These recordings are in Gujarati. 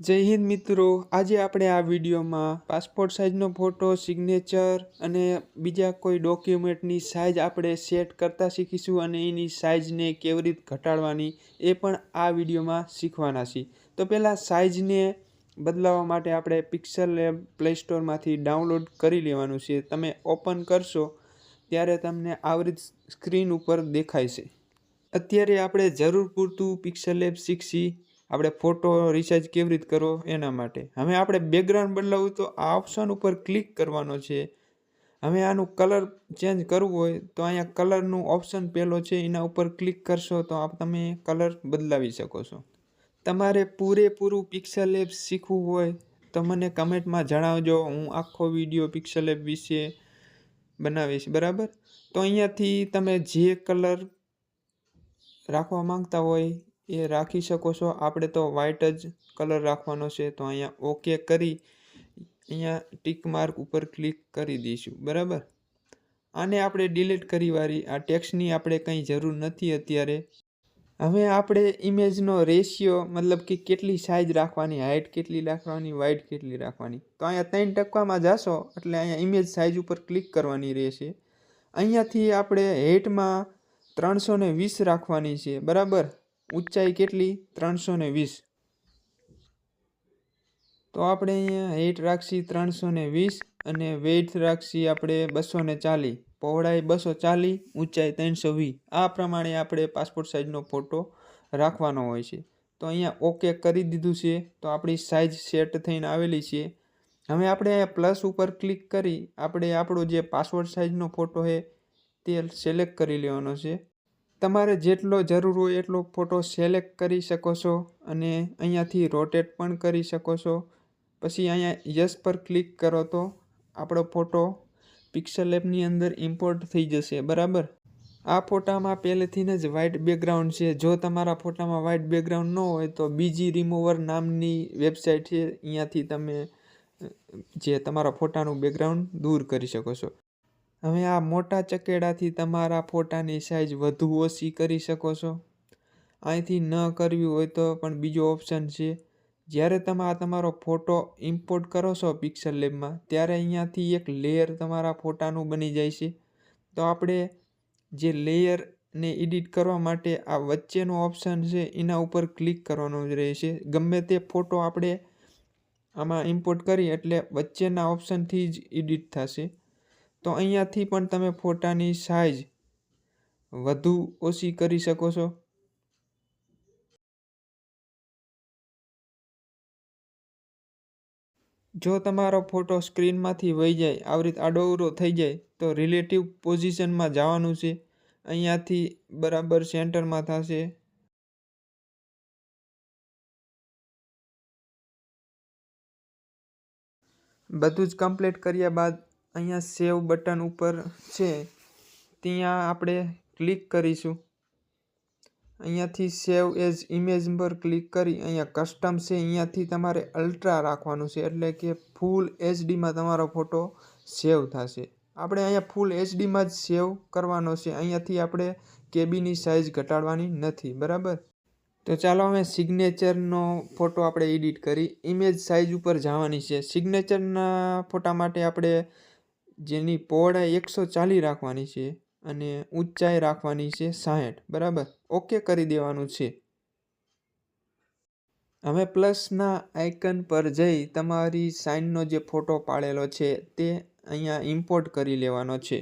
જય હિન્દ મિત્રો. આજે આપણે આ વિડીયોમાં પાસપોર્ટ સાઇઝનો ફોટો સિગ્નેચર અને બીજા કોઈ ડોક્યુમેન્ટની સાઇઝ આપણે સેટ કરતા શીખીશું અને એની સાઇઝને કેવી રીતે ઘટાડવાની એ પણ આ વિડીયોમાં શીખવાના છીએ. તો પહેલાં સાઇઝને બદલાવા માટે આપણે પિક્સલ લેબ પ્લે સ્ટોરમાંથી ડાઉનલોડ કરી લેવાનું છે. તમે ઓપન કરશો ત્યારે તમને આવરી સ્ક્રીન ઉપર દેખાય છે. અત્યારે આપણે જરૂર પૂરતું પિક્સલ એપ શીખશી. આપણે ફોટો રિસાઇઝ કેવી રીતે કરવો એના માટે. હવે આપણે બેકગ્રાઉન્ડ બદલાવવું તો આ ઓપ્શન ઉપર ક્લિક કરવાનો છે. હવે આનું કલર ચેન્જ કરવું હોય તો અહીંયા કલરનું ઓપ્શન પહેલો છે, એના ઉપર ક્લિક કરશો તો આપ તમે કલર બદલાવી શકો છો. તમારે પૂરેપૂરું પિક્સલ એપ શીખવું હોય તો મને કમેન્ટમાં જણાવજો. હું આખો વીડિયો પિક્સલ એપ વિશે બનાવીશ, બરાબર? તો અહીંયાથી તમે જે કલર રાખવા માંગતા હોય એ રાખી શકો છો. આપણે તો વ્હાઇટ જ કલર રાખવાનો છે, તો અહીંયા ઓકે કરી અહીંયા ટીક માર્ક ઉપર ક્લિક કરી દઈશું, બરાબર? આને આપણે ડિલીટ કરી વાળી, આ ટેક્સની આપણે કંઈ જરૂર નથી અત્યારે. હવે આપણે ઇમેજનો રેશિયો મતલબ કે કેટલી સાઇઝ રાખવાની હાઇટ કેટલી રાખવાની વાઇડ કેટલી રાખવાની? તો અહીંયા ત્રણ ટકામાં જશો, એટલે અહીંયા ઇમેજ સાઇઝ ઉપર ક્લિક કરવાની રહેશે. અહીંયાથી આપણે હેટમાં ત્રણસો ને વીસ રાખવાની છે, બરાબર? ઊંચાઈ કેટલી? ત્રણસો ને વીસ. તો આપણે અહીંયા હેટ રાખશી ત્રણસો ને વીસ અને વેઇટ રાખશી આપણે બસો ને ચાલીસ. પહોળાઈ બસો ચાલીસ, ઊંચાઈ ત્રણસો વીસ. આ પ્રમાણે આપણે પાસપોર્ટ સાઇઝનો ફોટો રાખવાનો હોય છે. તો અહીંયા ઓકે કરી દીધું છે. તો આપણી સાઇઝ સેટ થઈને આવેલી છે. હવે આપણે અહીંયા પ્લસ ઉપર ક્લિક કરી આપણે આપણો જે પાસપોર્ટ સાઇઝનો ફોટો છે તે સિલેક્ટ કરી લેવાનો છે. તમારે જેટલો જરૂર હોય એટલો ફોટો સિલેક્ટ કરી શકો છો અને અહીંયાથી રોટેટ પણ કરી શકો છો. પછી અહીંયા યસ પર ક્લિક કરો તો આપણો ફોટો પિક્સલ એપની અંદર ઇમ્પોર્ટ થઈ જશે, બરાબર? આ ફોટામાં પહેલેથી જ વ્હાઇટ બેકગ્રાઉન્ડ છે. જો તમારા ફોટામાં વ્હાઇટ બેકગ્રાઉન્ડ ન હોય, તો બીજી રિમૂવર નામની વેબસાઇટ છે. અહીંયાથી તમે જે તમારા ફોટાનું બેકગ્રાઉન્ડ દૂર કરી શકો છો. હવે આ મોટા ચકેડાથી તમારા ફોટાની સાઇઝ વધુ ઓછી કરી શકો છો. અહીંથી ન કરવી હોય તો પણ બીજો ઓપ્શન છે. જ્યારે તમે આ તમારો ફોટો ઇમ્પોર્ટ કરો છો પિક્સલ લેબમાં ત્યારે અહીંયાથી એક લેયર તમારા ફોટાનું બની જાય છે. તો આપણે જે લેયરને એડિટ કરવા માટે આ વચ્ચેનો ઓપ્શન છે, એના ઉપર ક્લિક કરવાનું જ રહેશે. ગમે તે ફોટો આપણે આમાં ઇમ્પોર્ટ કરી, એટલે વચ્ચેના ઓપ્શનથી જ એડિટ થશે. તો અહીંયાથી પણ તમે ફોટાની સાઇઝ વધુ ઓછી કરી શકો છો. જો તમારો ફોટો સ્ક્રીનમાંથી વહી જાય આવી રીતે આડોઅવળો થઈ જાય, તો રિલેટિવ પોઝિશનમાં જવાનું છે. અહીંયાથી બરાબર સેન્ટરમાં થશે. બધું જ કમ્પ્લીટ કર્યા બાદ અહીંયા સેવ બટન ઉપર છે. ત્યાં આપણે ક્લિક કરીશું. અહીંયાથી સેવ એઝ ઇમેજ પર ક્લિક કરી અહીંયા કસ્ટમ છે, અહીંયાથી તમારે અલ્ટ્રા રાખવાનું છે, એટલે કે ફૂલ એચડીમાં તમારો ફોટો સેવ થશે. આપણે અહીંયા ફૂલ એચડીમાં જ સેવ કરવાનો છે, અહીંયાથી આપણે કેબીની સાઇઝ ઘટાડવાની નથી, બરાબર? તો ચાલો અમે સિગ્નેચરનો ફોટો આપણે એડિટ કરી, ઇમેજ સાઇઝ ઉપર જવાની છે. સિગ્નેચરના ફોટા માટે આપણે જેની પહોળાઈ એકસો ચાલી રાખવાની છે અને ઊંચાઈ રાખવાની છે સાહીઠ. બરાબર? ઓકે કરી દેવાનું છે. હવે પ્લસના આઇકન પર જઈ તમારી સાઇનનો જે ફોટો પાડેલો છે તે અહીંયા ઇમ્પોર્ટ કરી લેવાનો છે.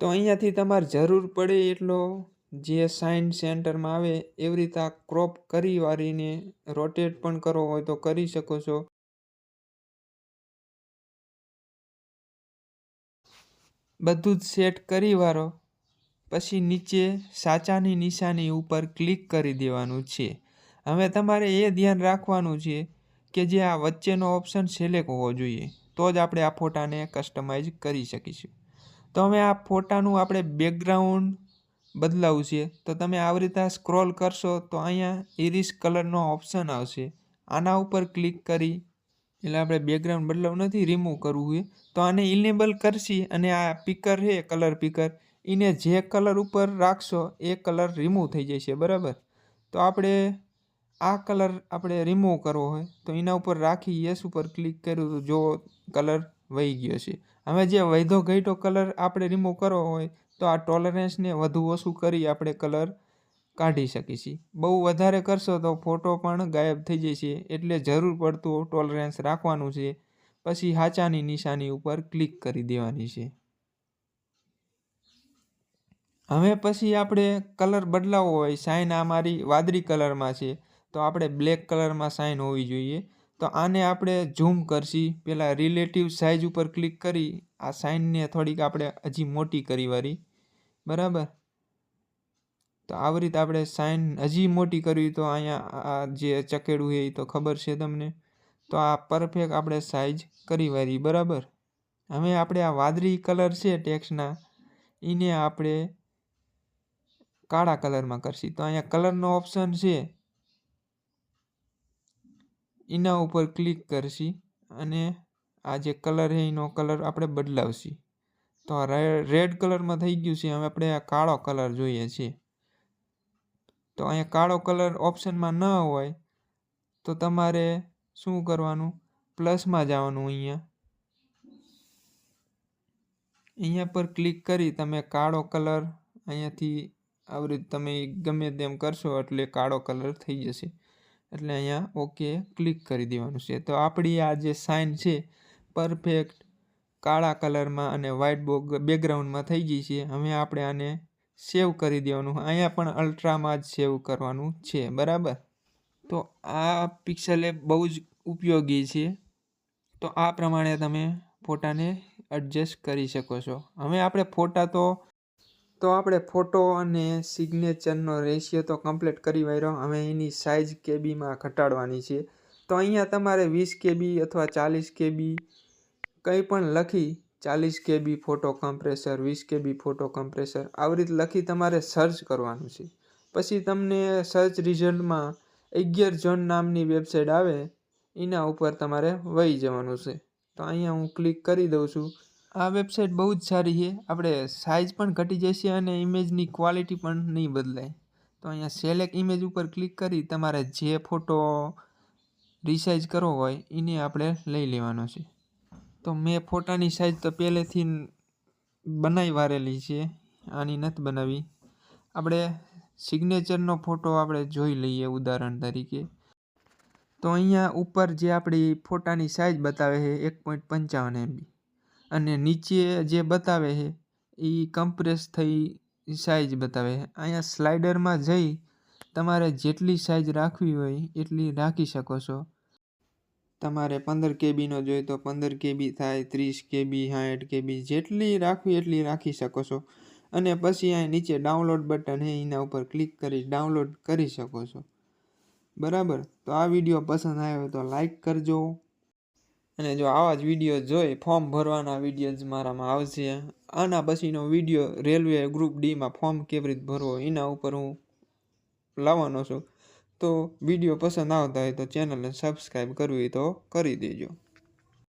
તો અહીંયાથી તમારે જરૂર પડે એટલો જે સાઇન સેન્ટરમાં આવે, એવી રીતે આ ક્રોપ કરી વાળીને રોટેટ પણ કરવો હોય તો કરી શકો છો. બધું જ સેટ કરી વારો પછી નીચે સાચાની નિશાની ઉપર ક્લિક કરી દેવાનું છે. હવે તમારે એ ધ્યાન રાખવાનું છે કે જે આ વચ્ચેનો ઓપ્શન સિલેક્ટ હોવો જોઈએ, તો જ આપણે આ ફોટાને કસ્ટમાઇઝ કરી શકીશું. તો હવે આ ફોટાનું આપણે બેકગ્રાઉન્ડ બદલાવું છે તો તમે આવી રીતે સ્ક્રોલ કરશો તો અહીંયા ઇરિસ કલરનો ઓપ્શન આવશે. આના ઉપર ક્લિક કરી, એટલે આપણે બેકગ્રાઉન્ડ બદલાવ નથી રિમૂવ કરવું છે. તો આને ઇનેબલ કરશી અને આ પીકર છે કલર પીકર એને જે કલર ઉપર રાખશો એ કલર રિમૂવ થઈ જશે, બરાબર? તો આપણે આ કલર આપણે રિમૂવ કરવો હોય તો એના ઉપર રાખી યસ ઉપર ક્લિક કર્યું તો જો કલર વહી ગયો છે. હવે જે વૈધો ઘટ્યો કલર આપણે રિમૂવ કરવો હોય તો આ ટોલરન્સને વધુ ઓછું કરી આપણે કલર કાઢી શકીએ છીએ બહુ વધારે કરશો તો ફોટો પણ ગાયબ થઈ જશે, એટલે જરૂર પડતું ટોલરન્સ રાખવાનું છે. પછી હાચાની નિશાની ઉપર ક્લિક કરી દેવાની છે. હવે પછી આપણે કલર બદલાવો હોય સાઇન આ મારી વાદળી કલરમાં છે, તો આપણે બ્લેક કલરમાં સાઇન હોવી જોઈએ. તો આને આપણે ઝૂમ કરશી. પહેલાં રિલેટિવ સાઇઝ ઉપર ક્લિક કરી, આ સાઇનને થોડીક આપણે હજી મોટી કરી વારી. બરાબર? તો આવી રીતે આપણે સાઇન હજી મોટી કરવી તો અહીંયા આ જે ચકેડું છે એ તો ખબર છે તમને. તો આ પરફેક્ટ આપણે સાઇઝ કરી વારી, બરાબર? હવે આપણે આ વાદળી કલર છે ટેક્સના એને આપણે કાળા કલરમાં કરશી. તો અહીંયા કલરનો ઓપ્શન છે. એના ઉપર ક્લિક કરશી અને આ જે કલર છે એનો કલર આપણે બદલાવશી. તો આ રેડ કલરમાં થઈ ગયું છે. હવે આપણે આ કાળો કલર જોઈએ છીએ તો અહીંયા કાળો કલર ઓપ્શનમાં ન હોય તો તમારે શું કરવાનું? પ્લસમાં જવાનું અહીંયા. અહીંયા પર ક્લિક કરી તમે કાળો કલર અહીંયાથી આવી રીતે તમે ગમે તેમ કરશો એટલે કાળો કલર થઈ જશે. એટલે અહીંયા ઓકે ક્લિક કરી દેવાનું છે. તો આપણી આ જે સાઇન છે પરફેક્ટ કાળા કલરમાં અને વ્હાઇટ બેકગ્રાઉન્ડમાં થઈ ગઈ છે. હવે આપણે આને સેવ કરી દેવાનું. અહીંયા પણ અલ્ટ્રામાં જ સેવ કરવાનું છે. બરાબર? તો આ પિક્સલ એપ બહુ જ ઉપયોગી છે. તો આ પ્રમાણે તમે ફોટાને એડજસ્ટ કરી શકો છો. હવે આપણે ફોટા તો તો આપણે ફોટો અને સિગ્નેચરનો રેશિયો તો કમ્પ્લીટ કરી વાર્યો હવે એની સાઇઝ કેબીમાં ઘટાડવાની છે. તો અહીંયા તમારે વીસ કેબી અથવા ચાલીસ કેબી કંઈ પણ લખી ચાલીસ કેબી ફોટો કમ્પ્રેસર, વીસ કેબી ફોટો કમ્પ્રેસર આવી રીતે લખી તમારે સર્ચ કરવાનું છે. પછી તમને સર્ચ રિઝલ્ટમાં અગિયાર ઝોન નામની વેબસાઇટ આવે, એના ઉપર તમારે વહી જવાનું છે. તો અહીંયા હું ક્લિક કરી દઉં છું. આ વેબસાઇટ બહુ જ સારી છે. આપણે સાઇઝ પણ ઘટી જશે અને ઇમેજની ક્વોલિટી પણ નહીં બદલાય. તો અહીંયા સેલેક્ટ ઇમેજ ઉપર ક્લિક કરી તમારે જે ફોટો રિસાઇઝ કરવો હોય એને આપણે લઈ લેવાનો છે. તો મેં ફોટાની સાઇઝ તો પહેલેથી બનાવી વારેલી છે. આની નથી બનાવી. આપણે સિગ્નેચરનો ફોટો આપણે જોઈ લઈએ ઉદાહરણ તરીકે. તો અહીંયા ઉપર જે આપણી ફોટાની સાઇઝ બતાવે છે, એક પોઈન્ટ પંચાવન એમબી અને નીચે જે બતાવે છે એ કમ્પ્રેસ થઈ સાઇઝ બતાવે છે. અહીંયા સ્લાઇડરમાં જઈ તમારે જેટલી સાઇઝ રાખવી હોય એટલી રાખી શકો છો. તમારે પંદર કેબીનો જોઈએ તો પંદર કેબી થાય, ત્રીસ કેબી સાઠ કેબી જેટલી રાખવી એટલી રાખી શકો છો. અને પછી અહીં નીચે ડાઉનલોડ બટન છે, એના ઉપર ક્લિક કરી ડાઉનલોડ કરી શકો છો. બરાબર? તો આ વીડિયો પસંદ આવ્યો તો લાઈક કરજો. અને જો આવા જ વીડિયો જોઈ, ફોર્મ ભરવાના વીડિયો જ મારામાં આવશે. આના પછીનો વીડિયો રેલવે ગ્રુપ ડીમાં ફોર્મ કેવી રીતે ભરવો, એના ઉપર હું લાવવાનો છું. તો વીડિયો પસંદ આવતા હોય તો ચેનલને સબસ્ક્રાઈબ કરવી તો કરી દેજો.